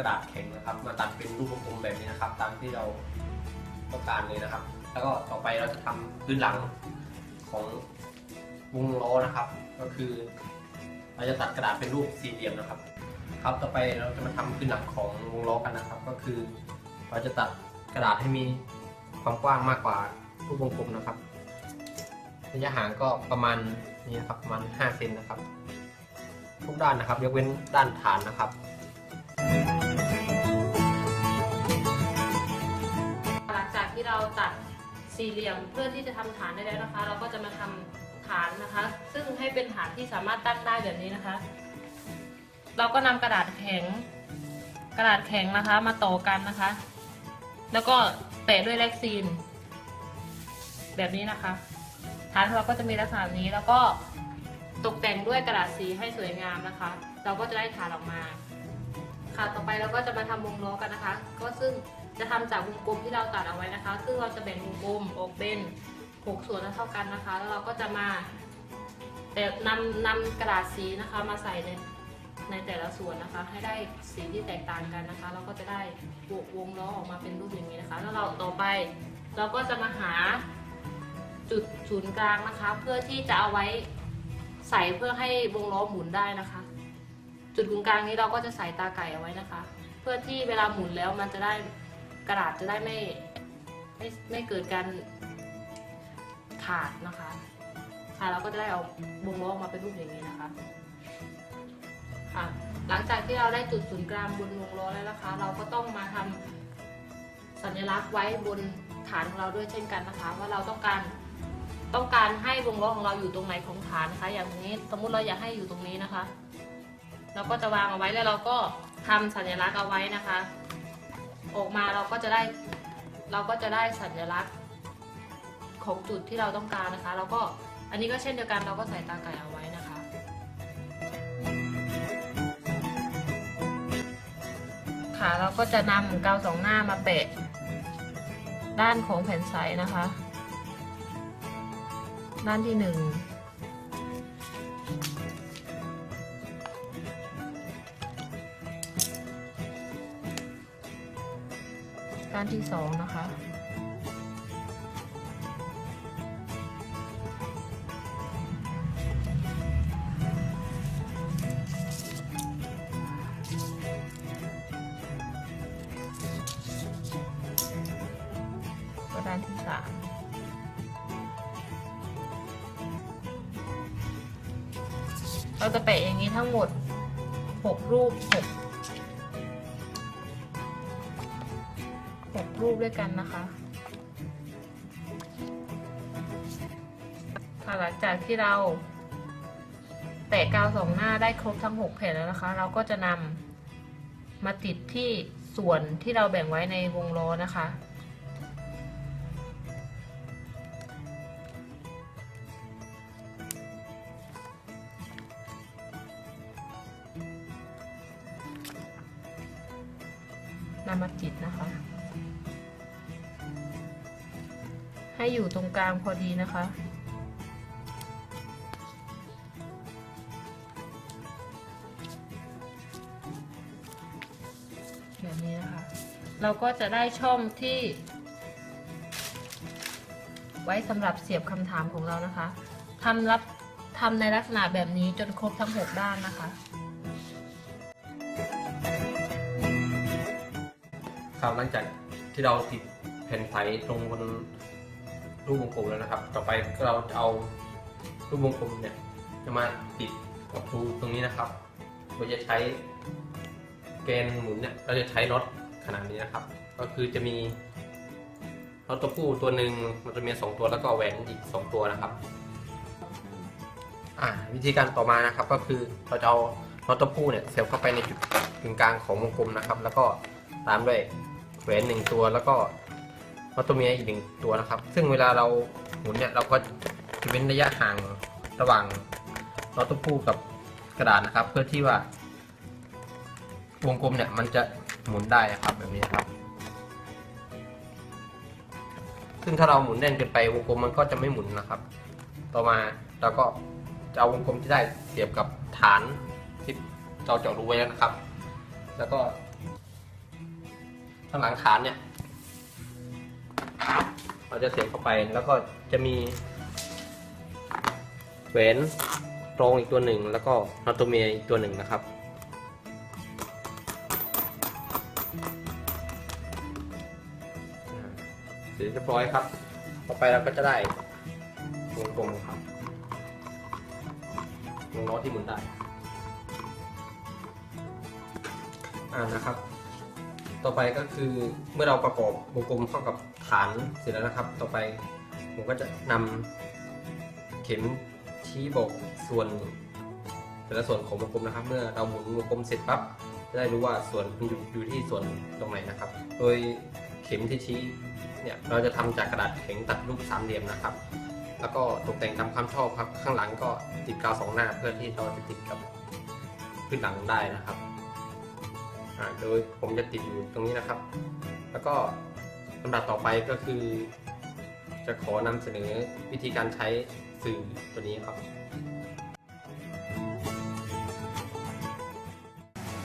กระดาษแข็งนะครับ มาตัดเป็นรูปวงกลมแบบนี้นะครับ ตามที่เราต้องการเลยนะครับ แล้วก็ต่อไปเราจะทำพื้นหลังของวงล้อนะครับ ก็คือเราจะตัดกระดาษเป็นรูปสี่เหลี่ยมนะครับ ครับต่อไปเราจะมาทำพื้นหลังของวงล้อกันนะครับ ก็คือ เราจะตัดกระดาษให้มีความกว้างมากกว่ารูปวงกลมนะครับระยะห่างก็ประมาณนี้นะครับประมาณ5เซนนะครับ ทุกด้านนะครับยกเว้นด้านฐานนะครับ สี่เหลี่ยมเพื่อที่จะทำฐานได้แล้วนะคะ เราก็จะมาทำฐานนะคะ ซึ่งให้เป็นฐานที่สามารถตั้งได้แบบนี้นะคะ เราก็นำกระดาษแข็ง กระดาษแข็งนะคะมาต่อกันนะคะ แล้วก็แปะด้วยแล็กซีน แบบนี้นะคะ ฐานเราก็จะมีลักษณะนี้แล้วก็ตกแต่งด้วยกระดาษสีให้สวยงามนะคะ เราก็จะได้ฐานออกมา ค่ะต่อไปเราก็จะมาทำวงล้อกันนะคะ ก็ซึ่ง จะทำจากวงกลมที่เราตัดเอาไว้นะคะ ซึ่งเราจะแบ่งวงกลมออกเป็น 6 ส่วนเท่ากันนะคะ แล้วเราก็จะมาแต่นำนำกระดาษสีนะคะมาใส่ในในแต่ละส่วนนะคะ ให้ได้สีที่แตกต่างกันนะคะ เราก็จะได้วงล้อออกมาเป็นรูปอย่างนี้นะคะ แล้วเราต่อไปเราก็จะมาหาจุดศูนย์กลางนะคะ เพื่อที่จะเอาไว้ใส่เพื่อให้วงล้อหมุนได้นะคะ จุดกึ่งกลางนี้เราก็จะใส่ตาไก่เอาไว้นะคะ เพื่อที่เวลาหมุนแล้วมันจะได้ กระดาษจะได้ไม่ไม่ไม่เกิดการขาดนะคะ ค่ะเราก็จะได้เอาวงล้อออกมาเป็นรูปอย่างนี้นะคะ ค่ะ หลังจากที่เราได้จุดศูนย์กลางบนวงล้อแล้วนะคะ เราก็ต้องมาทำสัญลักษณ์ไว้บนฐานของเราด้วยเช่นกันนะคะ ว่าเราต้องการต้องการให้วงล้อของเราอยู่ตรงไหนของฐานนะคะ อย่างนี้สมมุติเราอยากให้อยู่ตรงนี้นะคะ เราก็จะวางเอาไว้แล้วเราก็ทำสัญลักษณ์เอาไว้นะคะ ออกมาเราก็จะได้เราก็จะได้สัญลักษณ์ของจุดที่เราต้องการนะคะ แล้วก็อันนี้ก็เช่นเดียวกันเราก็ใส่ตาไก่เอาไว้นะคะ ค่ะเราก็จะนำกาวสองหน้ามาแปะด้านของแผ่นใสนะคะ ด้านที่หนึ่ง ก้านที่สองนะคะ ก็ด้านที่สามเราจะแปะอย่างนี้ทั้งหมด 6 รูป6 รูปด้วยกันนะคะค่ะหลังจากที่เรา แตะกาวสองหน้าได้ครบทั้ง 6 แผ่นแล้วนะคะ เราก็จะนำมาติดที่ส่วนที่เราแบ่งไว้ในวงล้อนะคะนำมาติดนะคะ ให้อยู่ตรงกลางพอดีนะคะ แบบนี้นะคะ เราก็จะได้ช่องที่ ไว้สำหรับเสียบคำถามของเรานะคะทำรับทำในลักษณะแบบนี้จนครบทั้ง 6 ด้านนะคะ ครับหลังจากที่เราติดแผ่นใสตรงบน รูปวงกลมแล้วนะครับ ต่อไปเราจะเอารูปวงกลมเนี่ยจะมาติดกับรูตรงนี้นะครับโดยจะใช้แกนหมุนเนี่ยเราจะใช้น็อตขนาดนี้นะครับ ก็คือจะมีน็อตตัวผู้ตัวหนึ่งมันจะมีสองตัวแล้วก็แหวนอีกสองตัวนะครับอ่าวิธีการต่อมานะครับก็คือเราจะเอาน็อตตัวผู้เนี่ยเสียบเข้าไปในจุดกึ่งกลางของวงกลมนะครับ แล้วก็ตามด้วยแหวนหนึ่งตัวแล้วก็ น็อตตัวเมียอีกหนึ่งตัวนะครับ ซึ่งเวลาเราหมุนเนี่ยเราก็จะเว้นระยะห่างระหว่างน็อตตัวผู้กับกระดาษนะครับ เพื่อที่ว่าวงกลมเนี่ยมันจะหมุนได้ครับแบบนี้ครับ ซึ่งถ้าเราหมุนแน่นเกินไปวงกลมมันก็จะไม่หมุนนะครับ ต่อมาเราก็จะเอาวงกลมที่ได้เสียบกับฐานที่เราเจาะรูไว้แล้วนะครับ แล้วก็ข้างหลังฐานเนี่ย เราจะเสียบเข้าไปแล้วก็จะมีแหวนรงอีกตัวหนึ่ง แล้วก็น็อตตัวเมียอีกตัวหนึ่งนะครับเสร็จเรียบร้อยครับ ต่อไปเราก็จะได้วงกลมครับวงล้อที่หมุนได้ อ่านะครับ ต่อไปก็คือเมื่อเราประกอบวงกลมเข้ากับฐานเสร็จแล้วนะครับ ต่อไปผมก็จะนำเข็มชี้บอกส่วนแต่ละส่วนของวงกลมนะครับ เมื่อเราหมุนวงกลมเสร็จปั๊บจะได้รู้ว่าส่วนมันอยู่อยู่ที่ส่วนตรงไหนนะครับ โดยเข็มที่ชี้เนี่ยเราจะทำจากกระดาษแข็งตัดรูปสามเหลี่ยมนะครับ แล้วก็ตกแต่งตามความชอบครับข้างหลังก็ติดกาวสองหน้าเพื่อที่เราจะติดกับพื้นหลังได้นะครับ อ่าโดยผมจะติดอยู่ตรงนี้นะครับ แล้วก็ลำดับต่อไปก็คือ จะขอนำเสนอวิธีการใช้สื่อตัวนี้ครับ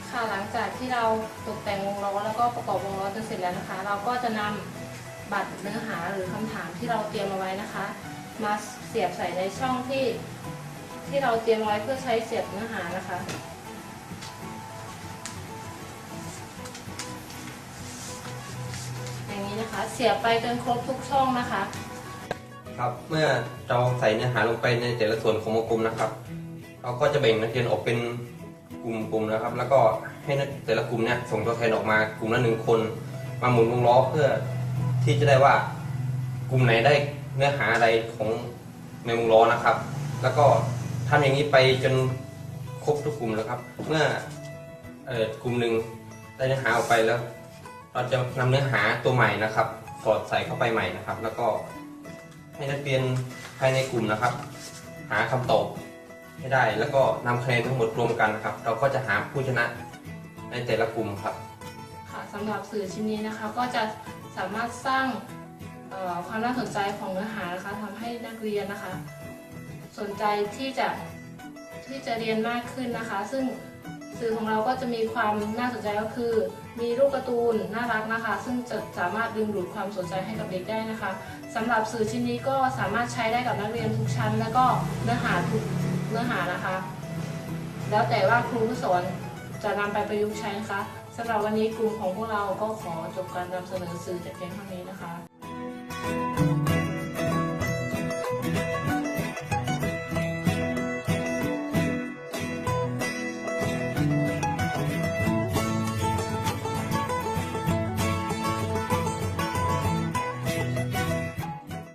ค่ะหลังจากที่เราตกแต่งวงล้อแล้วก็ประกอบวงล้อจนเสร็จแล้วนะคะ เราก็จะนำบัตรเนื้อหาหรือคำถามที่เราเตรียมเอาไว้นะคะ มาเสียบใส่ในช่องที่ที่เราเตรียมไว้เพื่อใช้เสียบเนื้อหานะคะ เสียไปจนครบทุกช่องนะคะ ครับ เมื่อเราใส่เนื้อหาลงไปในแต่ละส่วนของวงกลมนะครับ เราก็จะแบ่งนักเรียนออกเป็นกลุ่มๆนะครับ แล้วก็ให้นักแต่ละกลุ่มเนี่ยส่งตัวแทนออกมากลุ่มละหนึ่งคน มาหมุนวงล้อเพื่อที่จะได้ว่ากลุ่มไหนได้เนื้อหาอะไรของในวงล้อนะครับ แล้วก็ทำอย่างนี้ไปจนครบทุกกลุ่มแล้วครับ เมื่อเอ่อกลุ่มหนึ่งได้เนื้อหาออกไปแล้ว เราจะนำเนื้อหาตัวใหม่นะครับสอดใส่เข้าไปใหม่นะครับ แล้วก็ให้นักเรียนภายในกลุ่มนะครับ หาคำตอบให้ได้ แล้วก็นำคะแนนทั้งหมดรวมกันนะครับ เราก็จะหาผู้ชนะในแต่ละกลุ่มครับ ค่ะสำหรับสื่อชิ้นนี้นะคะก็จะสามารถสร้างเอ่อความน่าสนใจของเนื้อหานะคะทำให้นักเรียนนะคะ สนใจที่จะที่จะเรียนมากขึ้นนะคะ ซึ่ง สื่อของเราก็จะมีความน่าสนใจก็คือ มีรูปการ์ตูนน่ารักนะคะ ซึ่งจะสามารถดึงดูดความสนใจให้กับเด็กได้นะคะสำหรับสื่อชิ้นนี้ก็สามารถใช้ได้กับนักเรียนทุกชั้น และก็เนื้อหาทุกเนื้อหานะคะ แล้วแต่ว่าครูผู้สอนจะนำไปประยุกต์ใช้นะคะสำหรับวันนี้กลุ่มของพวกเราก็ขอจบการนำเสนอสื่อแต่เพียงเท่านี้นะคะ